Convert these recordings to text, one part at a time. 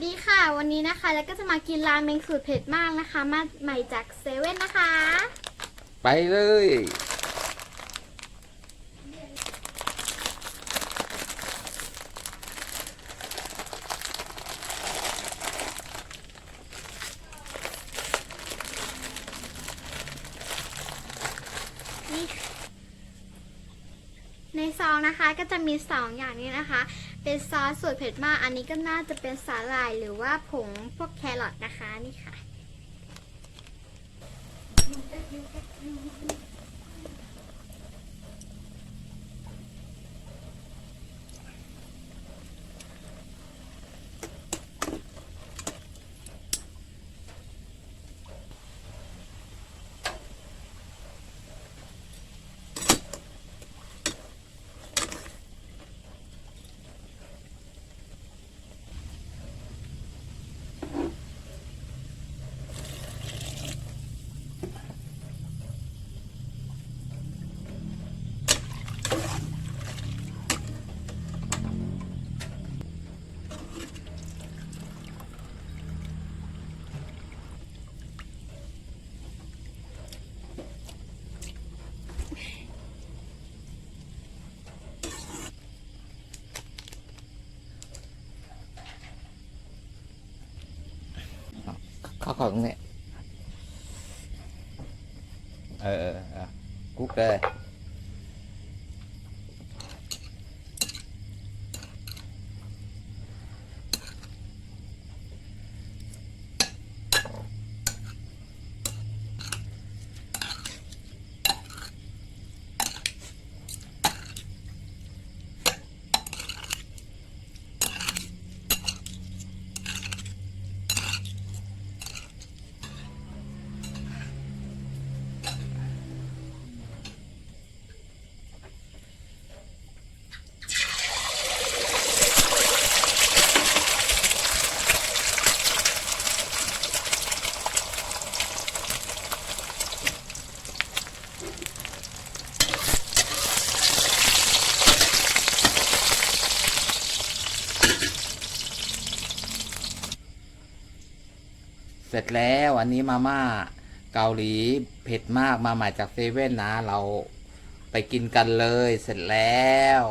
วัสดีค่ะ วันนี้นะคะ แล้วก็จะมากินราเมงสูตรเผ็ดมากนะคะ มาใหม่จากเซเว่นนะคะ ไปเลยนี่ในซองนะคะก็จะมีสองอย่างนี้นะคะ เป็นซอสสูตรเผ็ดมาก อันนี้ก็น่าจะเป็นสาหร่ายหรือว่าผงพวกแครอทนะคะนี่ค่ะ เข้าเข้าตร เสร็จแล้วอันนี้มาม่าเกาหลีเผ็ดมากมาใหม่จากเซเว่นนะ เราไปกินกันเลยเสร็จแล้ว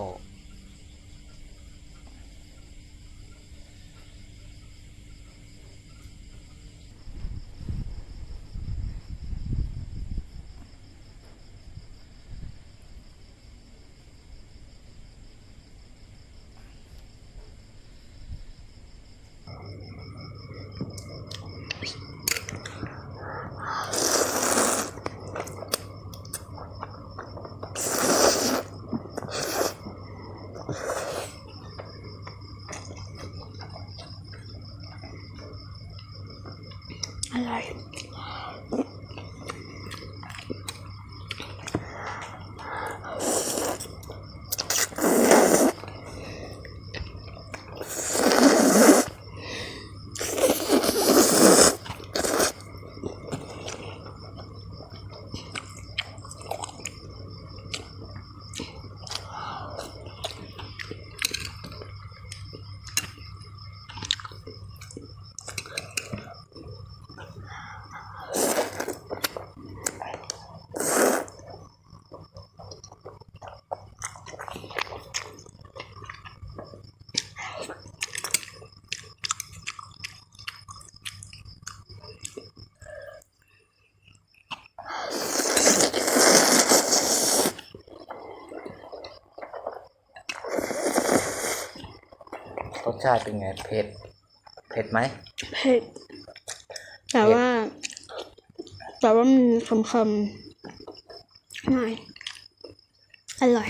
รสชาติเป็นไง เผ็ด เผ็ดไหม เผ็ด แต่ว่า แต่ว่ามันคำคำๆหน่อยอร่อย